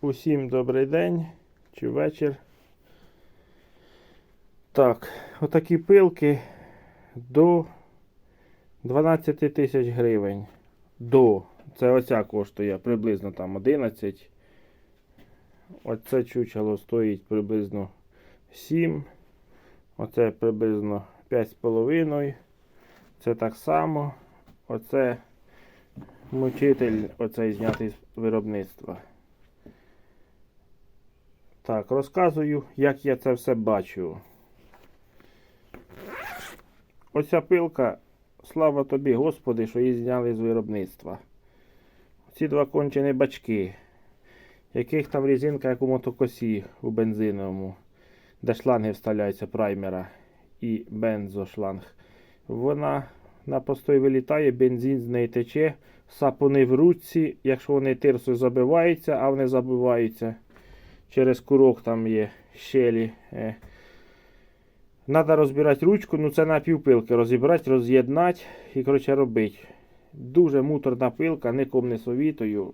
Усім добрий день чи вечір. Так, отакі пилки до 12 тисяч гривень. До. Це оця коштує приблизно там 11. Оце чучело стоїть приблизно 7. Оце приблизно 5,5. Це так само. Оце мучитель оцей знятий з виробництва. Так, розказую, як я це все бачу. Оця пилка, слава тобі, Господи, що її зняли з виробництва. Ці два кончені бачки, яких там резинка, як у мотокосі у бензиновому, де шланги вставляються праймера і бензошланг. Вона на постой вилітає, бензин з неї тече, сапуни в ручці, якщо вони тирсою забиваються, а вони забиваються через курок там є щелі. Надо розбирати ручку, ну це на півпилки. Розібрати, роз'єднати і коротше робити. Дуже муторна пилка, нікому не совітую.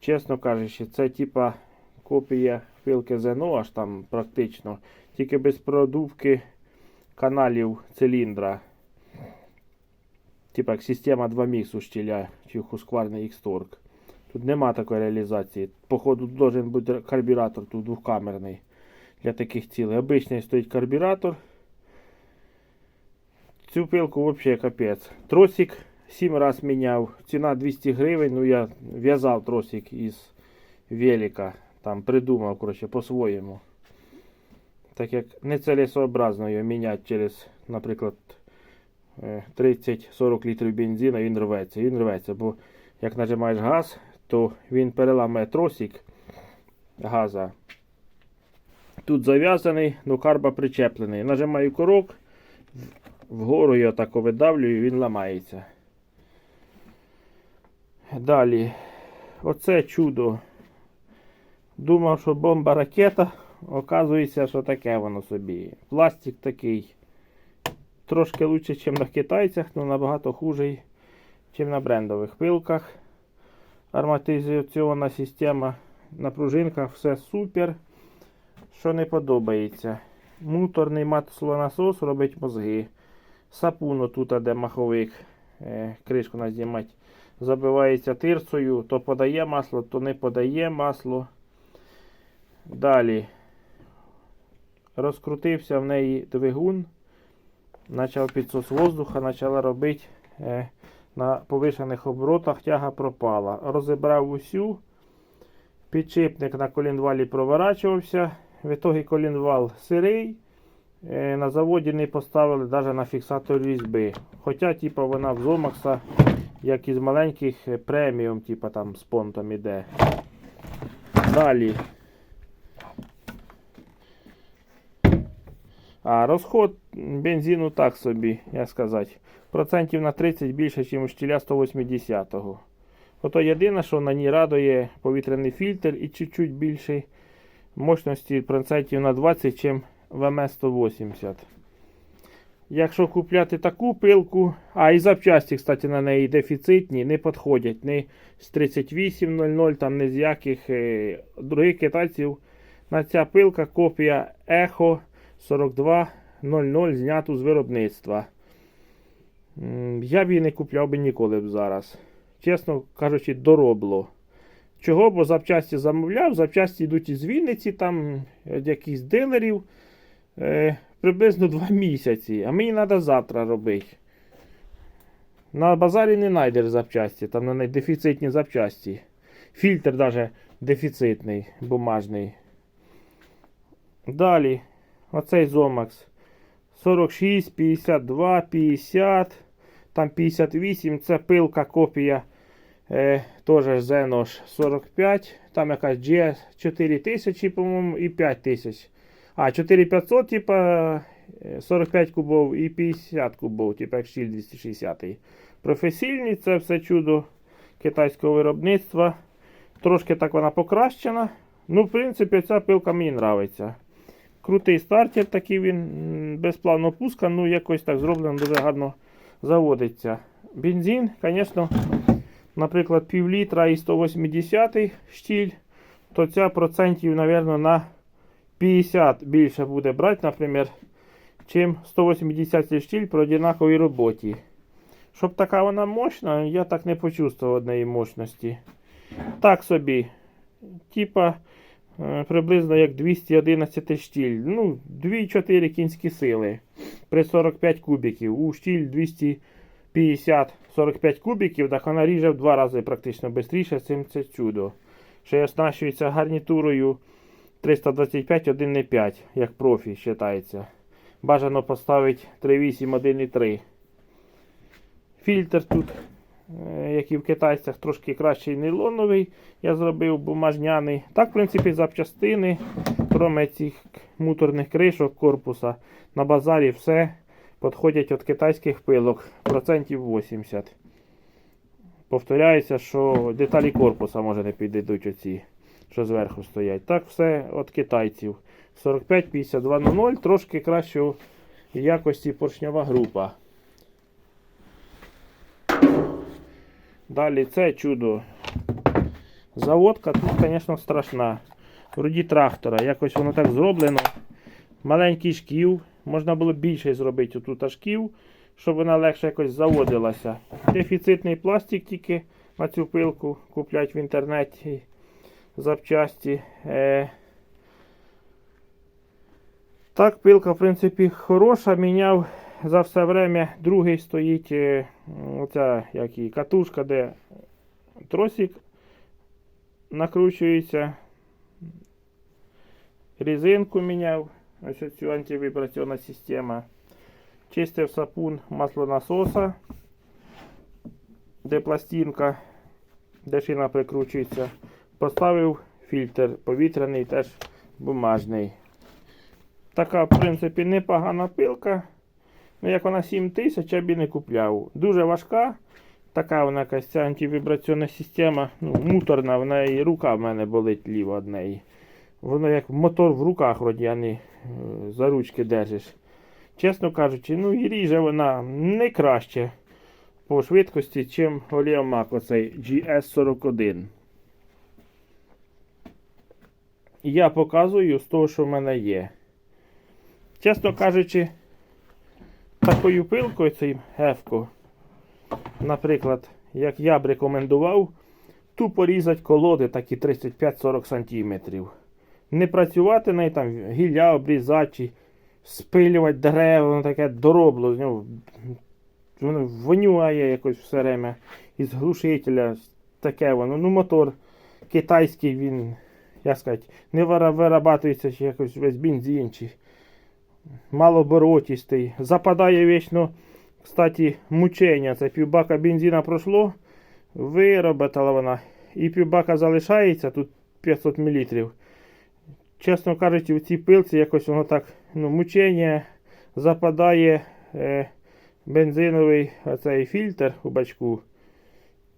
Чесно кажучи, це типа копія пилки Зено, аж там практично. Тільки без продувки каналів циліндра. Типа як система 2 міксу щіля чи хускварний X-Torque. Тут нема такої реалізації. Походу, должен бути карбюратор тут двохкамерний для таких цілей. Обичний стоїть карбюратор. Цю пилку взагалі капець. Тросик 7 раз міняв. Ціна 200 гривень. Ну я в'язав тросик із велика. Там придумав, коротше, по-своєму. Так як нецелесообразно його міняти через, наприклад, е, 30-40 літрів бензину, він рветься. Він рветься, бо як нажимаєш газ, то він переламає тросик газа. Тут зав'язаний, до карба причеплений. Нажимаю курок, вгору його так видавлюю, він ламається. Далі, оце чудо. Думав, що бомба ракета. Оказується, що таке воно собі. Пластик такий. Трошки лучше, ніж на китайцях, але набагато хужий, ніж на брендових пилках. Ароматизаційна система на пружинках, все супер. Що не подобається. Муторний маслонасос робить мозги. Сапуно тут, де маховик, е, кришку назнімати, забивається тирцею, то подає масло, то не подає масло. Далі розкрутився в неї двигун, почав підсос воздуха, почала робити е, на повишених оборотах, тяга пропала. Розібрав усю, підшипник на колінвалі проворачувався. В ітогі колінвал сирий. Е, На заводі не поставили навіть на фіксатор різьби. Хоча типу, вона в Зомакса, як із маленьких е, преміум, типу, там з понтом іде. Далі. А розход бензину так собі, як сказати, процентів на 30 більше, ніж у штіля 180-го. Ото єдине, що на ній радує повітряний фільтр і чуть-чуть більший мощності процентів на 20, чим в МС-180. Якщо купляти таку пилку, а і запчасті, кстати, на неї дефіцитні, не підходять ні з 3800, там ні з яких е, других китайців. На ця пилка копія Echo 4200 зняту з виробництва. Я б її не купляв би ніколи б зараз. Чесно кажучи, доробло. Чого? Бо запчасті замовляв, запчасті йдуть із Вінниці, там від якихось дилерів е, приблизно 2 місяці. А мені треба завтра робити. На базарі не знайдеш запчасті, там на дефіцитні запчасті. Фільтр навіть дефіцитний, бумажний. Далі, оцей Zomax 46, 52, 50, там 58, це пилка копія. Е, Теж Zenosh 45, там якась GS 4000, по-моєму, і 5000. А, 4500, типа е, 45 кубов і 50 кубов, типа як штіль 260. Професійні, це все чудо китайського виробництва. Трошки так вона покращена. Ну, в принципі, ця пилка мені подобається. Крутий стартер, такий він м, без плавного пуска, ну якось так зроблено, дуже гарно заводиться. Бензин, звісно, наприклад, пів літра і 180 штіль, то ця процентів, мабуть, на 50 більше буде брати, наприклад, чим 180 штіль при однаковій роботі. Щоб така вона мощна, я так не почувствував однієї мощності. Так собі. Типа приблизно як 211 штіль. Ну, 2-4 кінські сили. При 45 кубиків. У штіль 250-45 кубиків, так вона ріже в два рази практично швидше, чим це чудо. Ще оснащується гарнітурою 325 1.5, як профі вважається. Бажано поставити 3.8 1.3. Фільтр тут, е, як і в китайцях, трошки кращий нейлоновий. Я зробив бумажняний. Так, в принципі, запчастини, крім цих муторних кришок корпуса, на базарі все підходять від китайських пилок процентів 80. Повторяється, що деталі корпуса може не підійдуть оці, що зверху стоять. Так, все від китайців. 45-5200, трошки кращої якості поршньова група. Далі це чудо. Заводка тут, звісно, страшна. Вроді трактора. Якось воно так зроблено. Маленький шків. Можна було більше зробити тут шків, щоб вона легше якось заводилася. Дефіцитний пластик тільки на цю пилку куплять в інтернеті запчасті. Е... Так, пилка, в принципі, хороша. Міняв за все время. Другий стоїть е, оця як і катушка, де тросик накручується. Резинку міняв. Ось цю антивібраційна система. Чистив сапун маслонасоса, де пластинка, де шина прикручується. Поставив фільтр повітряний, теж бумажний. Така, в принципі, непогана пилка. Ну, як вона 7 тисяч, я б і не купляв. Дуже важка. Така вона якась ця антивібраційна система. Ну, муторна, в неї рука в мене болить ліва від неї. Воно як мотор в руках, вроді, а не е, за ручки держиш. Чесно кажучи, ну і ріже вона не краще по швидкості, чим Оліомак оцей GS41. Я показую з того, що в мене є. Чесно кажучи, такою пилкою цим Ефко, наприклад, як я б рекомендував, тупо різати колоди такі 35-40 см. Не працювати нею там гілля обрізати, спилювати дерева, воно таке доробло, з нього воно вонює якось все время. Із глушителя таке воно. Ну, мотор китайський, він, як сказати, не вирабатується якось весь бензин, чи малоборотістий. Западає вічно, кстати, мучення. Це півбака бензина пройшло, виробила вона. І півбака залишається, тут 500 мл. Чесно кажучи, в цій пилці якось воно так ну, мучення западає е, бензиновий оцей фільтр у бачку.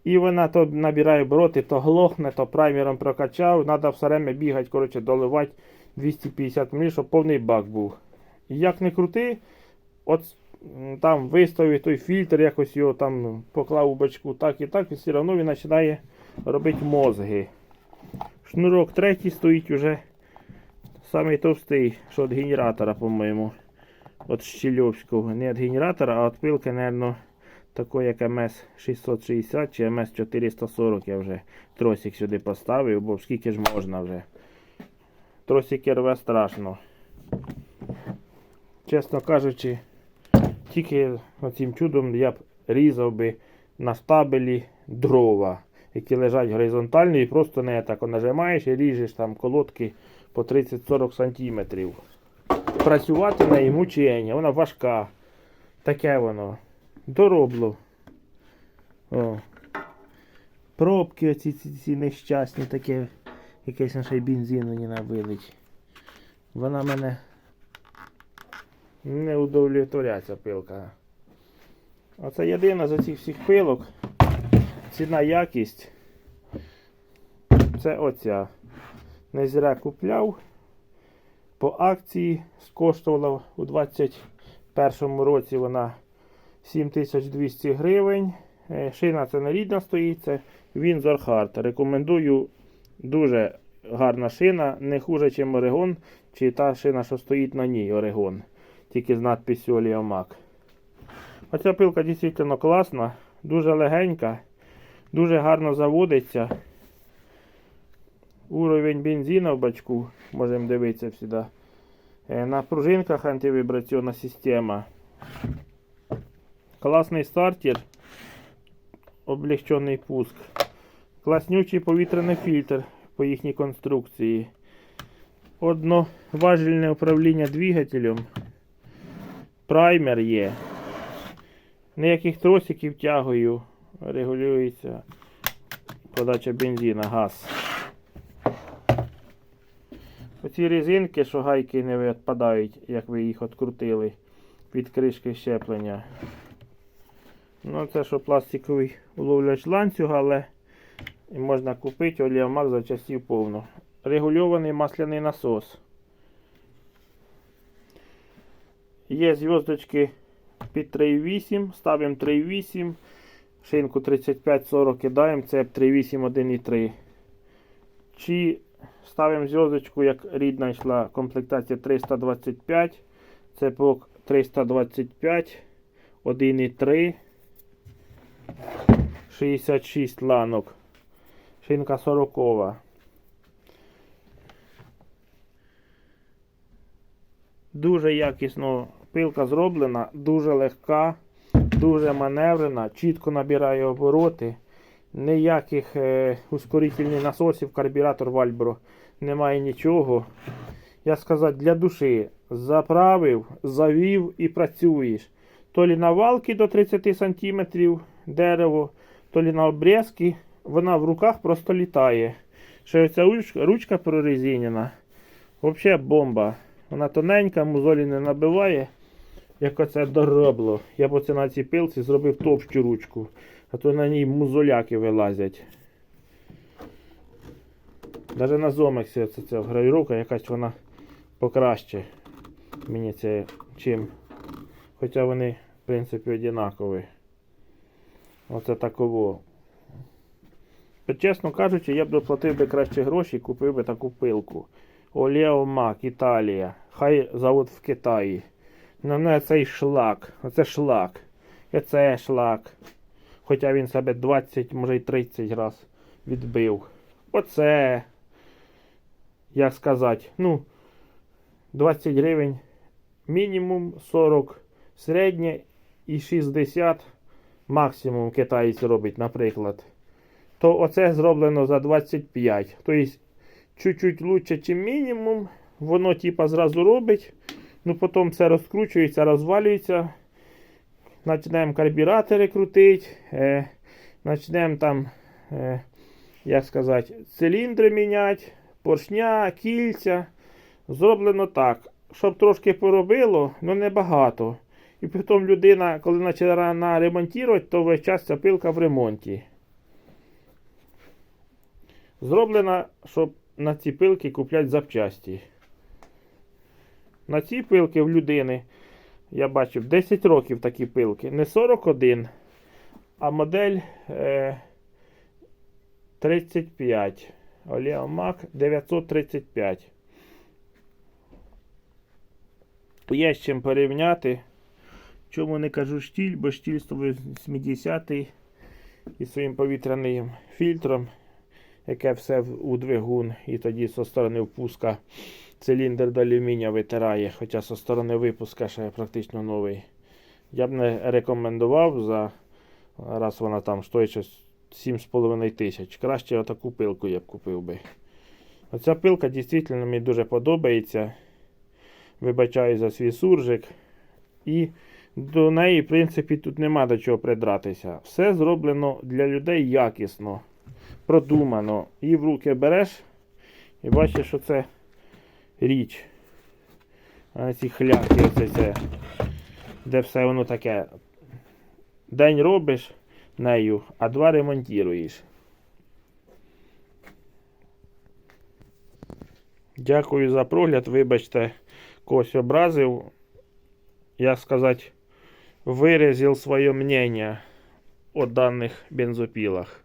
І вона то набирає обороти, то глохне, то праймером прокачав. Треба все время бігати, коротше, доливати 250 мл, щоб повний бак був. Як не крути, от там виставив той фільтр, якось його там поклав у бачку так і так, і все одно він починає робити мозги. Шнурок третій стоїть уже самий товстий, що від генератора, по-моєму. От Щільовського. Не від генератора, а від пилки, мабуть, такої, як МС-660 чи МС-440 я вже тросик сюди поставив, бо скільки ж можна вже. Тросики рве страшно. Чесно кажучи, тільки цим чудом я б різав би на стабелі дрова, які лежать горизонтально і просто не так нажимаєш і ріжеш там колодки по 30-40 см. Працювати на неї мучення, вона важка. Таке воно. Доробло. О. Пробки оці ці, ці нещасні, таке якесь на ще й бензину не набилить. Вона мене не удовлетворяє ця пилка. Оце єдина з цих всіх пилок. Ціна якість. Це оця. Не зря купляв. По акції скоштувала у 2021 році вона 7200 гривень. Е, Шина це не рідна стоїть, це Hard. Рекомендую дуже гарна шина, не хуже, ніж Орегон, чи та шина, що стоїть на ній Орегон. Тільки з надписю Оліомак. Оця пилка дійсно класна, дуже легенька, дуже гарно заводиться. Уровень бензину в бачку, можемо дивитися сюди. Е, На пружинках антивібраційна система. Класний стартер, облегчений пуск. Класнючий повітряний фільтр по їхній конструкції. Одноважільне управління двигателем. Праймер є. Ніяких тросиків тягою. Регулюється подача бензина, газ. Оці резинки, що гайки не відпадають, як ви їх відкрутили від кришки щеплення. Ну, це що пластиковий уловляч ланцюга, але можна купити оліомак за часів повно. Регульований масляний насос. Є зв'язочки під 3,8, ставимо 3,8, шинку 35-40 кидаємо, цеп 3,8, 1,3. Чи ставимо зв'язочку, як рідна йшла комплектація 325, цепок 325, 1,3, 66 ланок. Шинка 40. Дуже якісно пилка зроблена, дуже легка, дуже маневрена, чітко набирає обороти. Ніяких е, ускорительних насосів, карбюратор Вальбро немає нічого. Я сказати, для душі заправив, завів і працюєш. То лі на валки до 30 см дерево, то лі на обрізки. Вона в руках просто літає. Ще оця ручка, ручка прорезинена. Взагалі бомба. Вона тоненька, мозолі не набиває. Як оце доробло. Я б оце на цій пилці зробив товщу ручку. А то на ній музоляки вилазять. Навіть на зомексі це, це гравіровка якась вона покраще. Мені це чим. Хоча вони, в принципі, однакові. Оце таково. Чесно кажучи, я б доплатив би краще гроші і купив би таку пилку. Олеомак, Італія. Хай завод в Китаї. На мене цей шлак. Оце шлак. І це шлак. Хоча він себе 20, може й 30 раз відбив. Оце. Як сказати, ну, 20 гривень мінімум, 40 середнє і 60 максимум китаєць робить, наприклад. То оце зроблено за 25. Тобто, чуть-чуть лучше, ніж мінімум. Воно типа зразу робить. Ну потім це розкручується, розвалюється. Почнемо карбюратори крутити. Е, Почнемо там, е, як сказати, циліндри міняти, поршня, кільця. Зроблено так, щоб трошки поробило, але не багато. І потім людина, коли почала ремонтувати, то весь час ця пилка в ремонті. Зроблена, щоб на ці пилки купляти запчасті. На ці пилки в людини, я бачив, 10 років такі пилки. Не 41, а модель е, 35. Олеомак 935. Є з чим порівняти. Чому не кажу штіль, бо штіль 180 із своїм повітряним фільтром, яке все у двигун, і тоді зі сторони впуска циліндр до алюмінія витирає, хоча зі сторони випуска ще практично новий. Я б не рекомендував за раз вона там стоїть щось 7,5 тисяч. Краще отаку пилку я б купив би. Оця пилка дійсно мені дуже подобається. Вибачаю за свій суржик. І до неї, в принципі, тут нема до чого придратися. Все зроблено для людей якісно, продумано. Її в руки береш і бачиш, що це річ. А ці хляки, оце це, де все воно таке. День робиш нею, а два ремонтуєш. Дякую за прогляд. Вибачте, когось образив. Я сказать, выразил свое мнение о данных бензопилах.